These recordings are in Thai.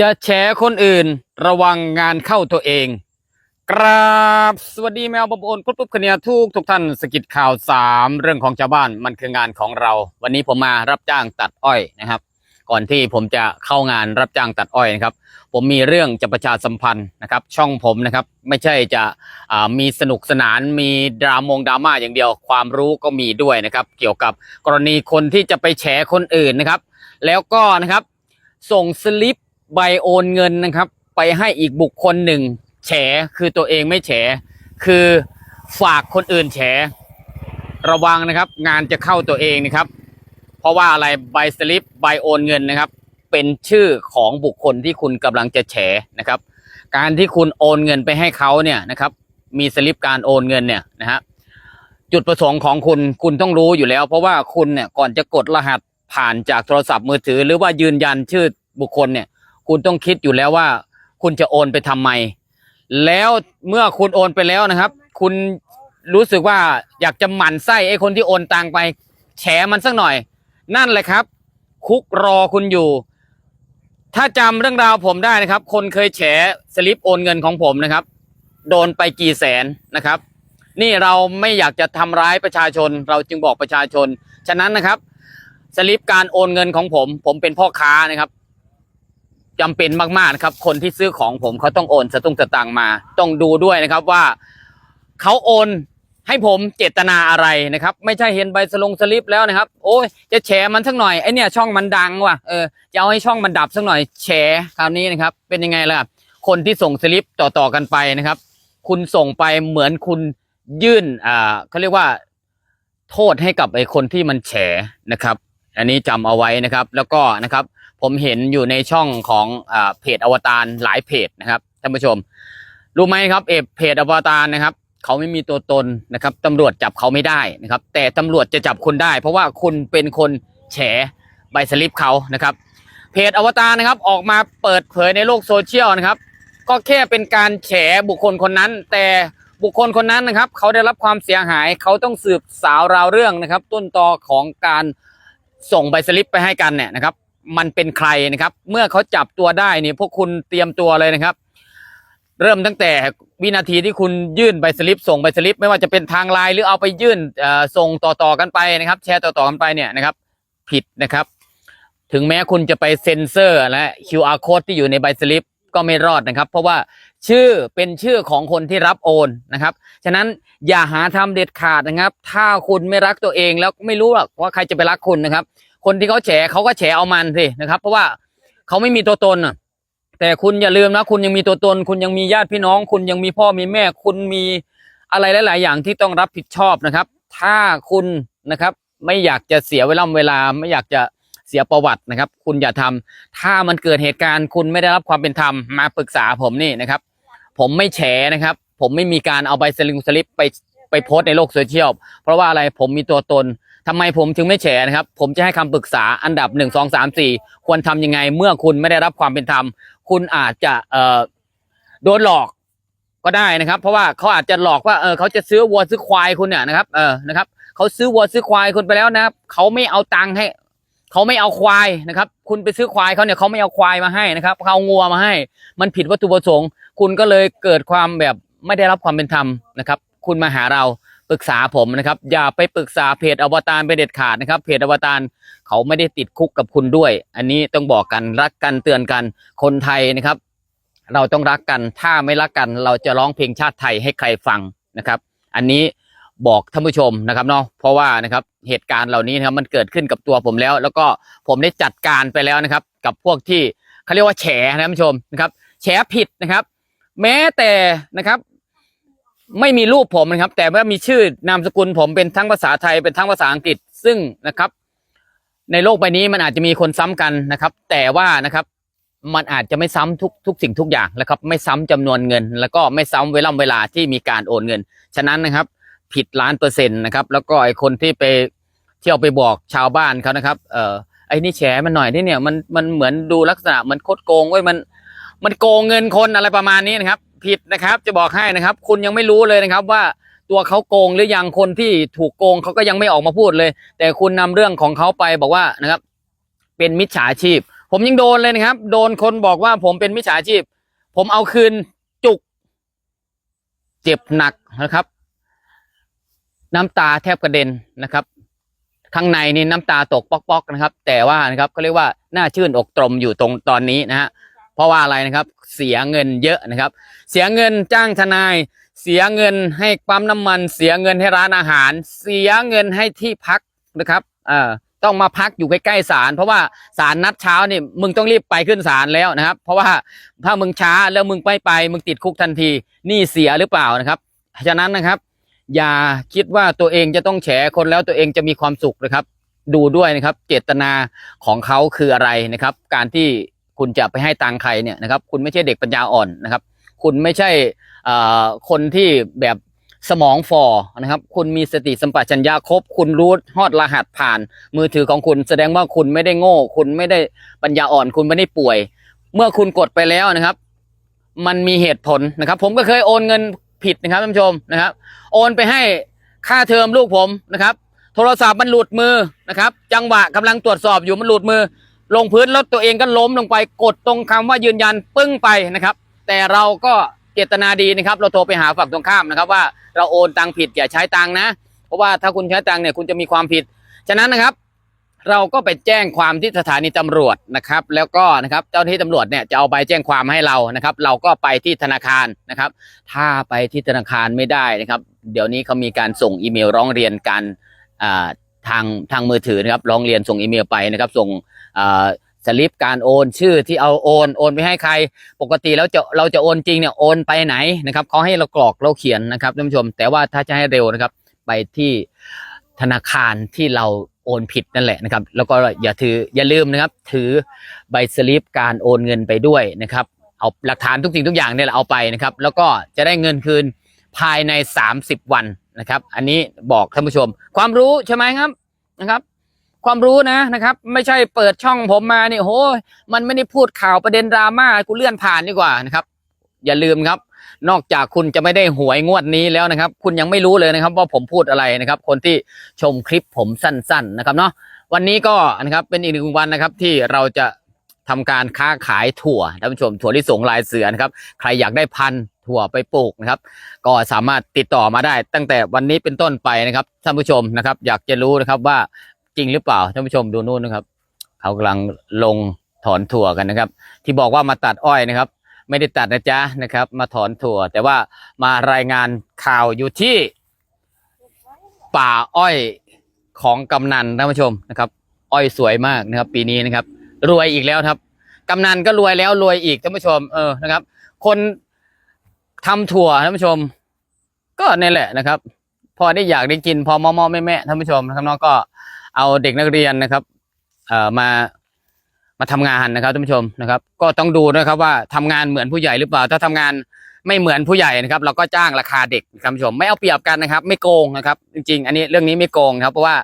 จะแฉคนอื่นระวังงานเข้าตัวเอง กราบสวัสดีแมวบบโอนกรุ๊ปกรุ๊ปคเนียทุกทุกท่านสกิดข่าวสามเรื่องของชาวบ้านมันคืองานของเรา วันนี้ผมมารับจ้างตัดอ้อยนะครับ ก่อนที่ผมจะเข้างานรับจ้างตัดอ้อยนะครับ ผมมีเรื่องจะประชาสัมพันธ์นะครับ ช่องผมนะครับ ไม่ใช่จะมีสนุกสนานมีดรามงดราม่าอย่างเดียวความรู้ก็มีด้วยนะครับ เกี่ยวกับกรณีคนที่จะไปแฉคนอื่นนะครับ แล้วก็นะครับส่งสลิป ใบโอนเงินนะครับ ไปให้อีกบุคคลหนึ่ง แฉคือตัวเองไม่แฉ คือฝากคนอื่นแฉ ระวังนะครับ งานจะเข้าตัวเองนะครับ เพราะว่าอะไรใบสลิปใบโอนเงินนะครับ เป็นชื่อของบุคคลที่คุณกำลังจะแฉนะครับ การที่คุณโอนเงินไปให้เขาเนี่ยนะครับ มีสลิปการโอนเงินเนี่ยนะฮะจุดประสงค์ของคุณคุณต้องรู้อยู่แล้ว เพราะว่าคุณเนี่ยก่อนจะกดรหัสผ่านจากโทรศัพท์มือถือ หรือว่ายืนยันชื่อบุคคลเนี่ย คุณต้องคิดอยู่แล้วว่า คุณจะโอนไปทำไม แล้วเมื่อคุณโอนไปแล้วนะครับ คุณรู้สึกว่าอยากจะหมั่นไส้ไอ้คนที่โอนตังไป แฉมันสักหน่อย นั่นแหละครับ คุกรอคุณอยู่ ถ้าจำเรื่องราวผมได้นะครับ คนเคยแฉสลิปโอนเงินของผมนะครับ โดนไปกี่แสนนะครับ นี่เราไม่อยากจะทำร้ายประชาชน เราจึงบอกประชาชน ฉะนั้นนะครับ สลิปการโอนเงินของผม ผมเป็นพ่อค้านะครับ จำเป็นมากๆนะครับ คนที่ซื้อของผมเขาต้องโอนสตุ้งสตังมา ต้องดูด้วยนะครับว่าเขาโอนให้ผมเจตนาอะไรนะครับ ไม่ใช่เห็นใบสลงสลิปแล้วนะครับ โอ้ยจะแฉมันสักหน่อยไอเนี่ยช่องมันดังว่ะเออจะเอาให้ช่องมันดับสักหน่อยแฉคราวนี้นะครับ เป็นยังไงล่ะคนที่ส่งสลิปต่อๆกันไปนะครับ คุณส่งไปเหมือนคุณยื่นอ่าเขาเรียกว่า โทษให้กับไอคนที่มันแฉนะครับ อันนี้จำเอาไว้นะครับ แล้วก็นะครับ ผมเห็นอยู่ในช่องของอเพจอวตารหลายเพจนะครับท่านผู้ชม รู้ไหมครับเอเพจอวตารนะครับเขาไม่มีตัวตนนะครับตำรวจจับเขาไม่ได้นะครับ แต่ตำรวจจะจับคุณได้ เพราะว่าคุณเป็นคนแฉใบสลิปเขานะครับ เพจอวตารนะครับออกมาเปิดเผยในโลกโซเชียลนะครับ ก็แค่เป็นการแฉบุคคลคนนั้น แต่บุคคลคนนั้นนะครับ เขาได้รับความเสียหายเขาต้องสืบสาวราวเรื่องนะครับ ต้นตอของการส่งใบสลิปไปให้กันเนี่ยนะครับ มันเป็นใครนะครับ เมื่อเขาจับตัวได้เนี่ยพวกคุณเตรียมตัวเลยนะครับ เริ่มตั้งแต่วินาทีที่คุณยื่นใบสลิป ส่งใบสลิป ไม่ว่าจะเป็นทางไลน์หรือเอาไปยื่นอ่อส่งต่อๆกันไปนะครับ แชร์ต่อๆกันไปเนี่ยนะครับ ผิดนะครับ ถึงแม้คุณจะไปเซ็นเซอร์และ QR code ที่อยู่ในใบสลิปก็ไม่รอดนะครับ เพราะว่าชื่อเป็นชื่อของคนที่รับโอนนะครับ ฉะนั้นอย่าหาทำเด็ดขาดนะครับ ถ้าคุณไม่รักตัวเองแล้วไม่รู้หรอกว่าใครจะไปรักคุณนะครับ คนที่เขาแฉเขาก็แฉเอามันสินะครับ เพราะว่าเขาไม่มีตัวตนน่ะแต่คุณอย่าลืมนะ คุณยังมีตัวตน คุณยังมีญาติพี่น้อง คุณยังมีพ่อมีแม่ คุณมีอะไรหลาย ๆ อย่างที่ต้องรับผิดชอบนะครับ ถ้าคุณนะครับ ไม่อยากจะเสียเวลาเวลาไม่อยากจะเสียประวัตินะครับ คุณอย่าทำถ้ามันเกิดเหตุการณ์ คุณไม่ได้รับความเป็นธรรมมาปรึกษาผมนี่นะครับ ผมไม่แฉนะครับ ผมไม่มีการเอาใบสลิงสลิปไปไปโพสต์ในโลกโซเชียลเพราะว่าอะไรผมมีตัวตน ทำไมผมถึงไม่แฉนะครับ ผมจะให้คำปรึกษาอันดับหนึ่งสองสามสี่ควรทำยังไงเมื่อคุณไม่ได้รับความเป็นธรรม คุณอาจจะเอ่อโดนหลอกก็ได้นะครับ เพราะว่าเขาอาจจะหลอกว่าเออเขาจะซื้อวัวซื้อควายคุณเนี่ยนะครับเออนะครับเขาซื้อวัวซื้อควายคุณไปแล้วนะครับเขาไม่เอาตังค์ให้เขาไม่เอาควายนะครับ คุณไปซื้อควายเขาเนี่ยเขาไม่เอาควายมาให้นะครับเขาเอางัวมาให้ มันผิดวัตถุประสงค์ คุณก็เลยเกิดความแบบไม่ได้รับความเป็นธรรมนะครับ คุณมาหาเรา ปรึกษาผมนะครับ อย่าไปปรึกษาเพจอวตารไปเด็ดขาดนะครับ เพจอวตารเขาไม่ได้ติดคุกกับคุณด้วย อันนี้ต้องบอกกันรักกันเตือนกันคนไทยนะครับ เราต้องรักกันถ้าไม่รักกัน เราจะร้องเพลงชาติไทยให้ใครฟังนะครับ อันนี้บอกท่านผู้ชมนะครับเนาะเพราะว่านะครับเหตุการณ์เหล่านี้นะครับมันเกิดขึ้นกับตัวผมแล้ว แล้วก็ผมได้จัดการไปแล้วนะครับ กับพวกที่เขาเรียกว่าแฉนะท่านผู้ชมนะครับแฉผิดนะครับ แม้แต่นะครับ ไม่มีรูปผมนะครับ แต่ว่ามีชื่อนามสกุลผมเป็นทั้งภาษาไทยเป็นทั้งภาษาอังกฤษ ซึ่งนะครับ ในโลกใบนี้มันอาจจะมีคนซ้ำกันนะครับ แต่ว่านะครับ มันอาจจะไม่ซ้ำทุกทุกสิ่งทุกอย่างนะครับ ไม่ซ้ำจำนวนเงิน แล้วก็ไม่ซ้ำเวลาเวลาที่มีการโอนเงิน ฉะนั้นนะครับ ผิดล้านเปอร์เซ็นต์นะครับ แล้วก็ไอคนที่ไปเที่ยวไปบอกชาวบ้านเขานะครับ เออไอ้นี่แฉมันหน่อยที่เนี่ยมันมันเหมือนดูลักษณะเหมันโคดโกงเว้ยมัน มันโกงเงินคนอะไรประมาณนี้นะครับ ผิดนะครับ จะบอกให้นะครับ คุณยังไม่รู้เลยนะครับว่าตัวเขาโกงหรือยังคนที่ถูกโกงเขาก็ยังไม่ออกมาพูดเลย แต่คุณนำเรื่องของเขาไปบอกว่านะครับ เป็นมิจฉาชีพ ผมยังโดนเลยนะครับ โดนคนบอกว่าผมเป็นมิจฉาชีพ ผมเอาคืนจุก เจ็บหนักนะครับ น้ำตาแทบกระเด็นนะครับ ข้างในนี่น้ำตาตกป๊อกๆนะครับ แต่ว่านะครับเขาเรียกว่าหน่าชื่นอกตรมอยู่ตรงตอนนี้นะฮะ เพราะว่าอะไรนะครับ เสียเงินเยอะนะครับ เสียเงินจ้างทนาย เสียเงินให้ปั๊มน้ำมัน เสียเงินให้ร้านอาหาร เสียเงินให้ที่พักนะครับเอ่อต้องมาพักอยู่ใกล้ๆศาลเพราะว่าศาลนัดเช้านี่มึงต้องรีบไปขึ้นศาลแล้วนะครับ เพราะว่าถ้ามึงช้าแล้วมึงไม่ไป มึงติดคุกทันทีนี่เสียหรือเปล่านะครับฉะนั้นนะครับ อย่าคิดว่าตัวเองจะต้องแฉคนแล้วตัวเองจะมีความสุขนะครับ ดูด้วยนะครับ เจตนาของเขาคืออะไรนะครับ การที่ คุณจะไปให้ตังใครเนี่ยนะครับ คุณไม่ใช่เด็กปัญญาอ่อนนะครับ คุณไม่ใช่คนที่แบบสมองฝ่อนะครับ คุณมีสติสัมปชัญญะครบ คุณรู้ฮอดรหัสผ่าน มือถือของคุณแสดงว่าคุณไม่ได้โง่ คุณไม่ได้ปัญญาอ่อน คุณไม่ได้ป่วย เมื่อคุณกดไปแล้วนะครับ มันมีเหตุผลนะครับ ผมก็เคยโอนเงินผิดนะครับท่านผู้ชมนะครับ โอนไปให้ค่าเทอมลูกผมนะครับ โทรศัพท์มันหลุดมือนะครับ จังหวะกำลังตรวจสอบอยู่มันหลุดมือ ลงพื้นแล้วตัวเองก็ล้มลงไปกดตรงคำว่ายืนยันปึ้งไปนะครับ แต่เราก็เจตนาดีนะครับ เราโทรไปหาฝั่งตรงข้ามนะครับว่าเราโอนตังผิดอย่าใช้ตังนะ เพราะว่าถ้าคุณใช้ตังเนี่ยคุณจะมีความผิด ฉะนั้นนะครับ เราก็ไปแจ้งความที่สถานีตำรวจนะครับ แล้วก็นะครับเจ้าหน้าที่ตำรวจเนี่ยจะเอาใบแจ้งความให้เรานะครับ เราก็ไปที่ธนาคารนะครับ ถ้าไปที่ธนาคารไม่ได้นะครับ เดี๋ยวนี้เขามีการส่งอีเมลร้องเรียนการอ่า ทางทางมือถือนะครับร้องเรียนส่งอีเมลไปนะครับ ส่งสลิปการโอนชื่อที่เอาโอนโอนไปให้ใคร ปกติแล้วจะเราจะโอนจริงเนี่ยโอนไปไหนนะครับเขาให้เรากรอกเราเขียนนะครับท่านผู้ชม แต่ว่าถ้าจะให้เร็วนะครับ ไปที่ธนาคารที่เราโอนผิดนั่นแหละนะครับ แล้วก็อย่าถืออย่าลืมนะครับ ถือใบสลิปการโอนเงินไปด้วยนะครับ เอาหลักฐานทุกสิ่งทุกอย่างเนี่ยแหละเอาไปนะครับ แล้วก็จะได้เงินคืนภายใน 30 วัน นะครับ อันนี้บอกท่านผู้ชม ความรู้ใช่ไหมครับนะครับ ความรู้นะนะครับ ไม่ใช่เปิดช่องผมมาเนี่ยโหมันไม่ได้พูดข่าวประเด็นดราม่ากูเลื่อนผ่านดีกว่านะครับ อย่าลืมครับ นอกจากคุณจะไม่ได้หวยงวดนี้แล้วนะครับ คุณยังไม่รู้เลยนะครับ ว่าผมพูดอะไรนะครับ คนที่ชมคลิปผมสั้น ๆ นะครับเนาะวันนี้ก็นะครับเป็นอีกหนึ่งวันนะครับที่เราจะทำการค้าขายถั่วท่านผู้ชมถั่วลิสงลายเสือนะครับ ใครอยากได้พันธุ์ ถั่วไปปลูกนะครับ ก็สามารถติดต่อมาได้ ตั้งแต่วันนี้เป็นต้นไปนะครับท่านผู้ชมนะครับ อยากจะรู้นะครับว่าจริงหรือเปล่าท่านผู้ชมดูนู่นนะครับ เขากำลังลงถอนถั่วกันนะครับ ที่บอกว่ามาตัดอ้อยนะครับ ไม่ได้ตัดนะจ๊ะนะครับ มาถอนถั่ว แต่ว่ามารายงานข่าวอยู่ที่ป่าอ้อยของกำนันท่านผู้ชมนะครับ อ้อยสวยมากนะครับ ปีนี้นะครับ รวยอีกแล้วครับกำนันก็รวยแล้วรวยอีกท่านผู้ชมเออนะครับ คน ทำถั่วท่านผู้ชม ก็นี่แหละนะครับ พอได้อยากได้กิน พอมอมอแม่แม่ท่านผู้ชมนะครับน้องก็เอาเด็กนักเรียนนะครับ เอ่อมามาทำงานนะครับท่านผู้ชมนะครับ ก็ต้องดูนะครับว่าทำงานเหมือนผู้ใหญ่หรือเปล่า ถ้าทำงานไม่เหมือนผู้ใหญ่นะครับ เราก็จ้างราคาเด็กท่านผู้ชม ไม่เอาเปรียบกันนะครับ ไม่โกงนะครับ จริง ๆ อันนี้เรื่องนี้ไม่โกงครับ เพราะว่า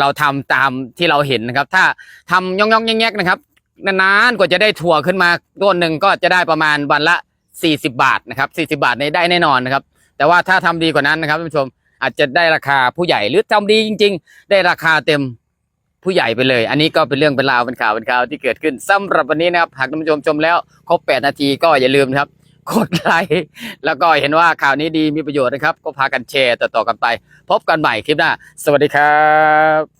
เราทำตามที่เราเห็นนะครับ ถ้าทำย่องย่องแยกๆนะครับนานๆกว่าจะได้ถั่วขึ้นมาต้นหนึ่งก็จะได้ประมาณวันละ 40บาทนะครับ40บาทในได้แน่นอนนะครับ แต่ว่าถ้าทำดีกว่านั้นนะครับท่านผู้ชมอาจจะได้ราคาผู้ใหญ่หรือทำดีจริง ๆ ได้ราคาเต็มผู้ใหญ่ไปเลย อันนี้ก็เป็นเรื่องเป็นราวเป็นข่าวเป็นข่าวที่เกิดขึ้นสำหรับวันนี้นะครับหากท่านผู้ชมชมแล้วครบ 8 นาทีก็อย่าลืมนะครับกดไลค์แล้วก็เห็นว่าข่าวนี้ดีมีประโยชน์นะครับ ก็พากันแชร์ต่อๆกันไป พบกันใหม่คลิปหน้า สวัสดีครับ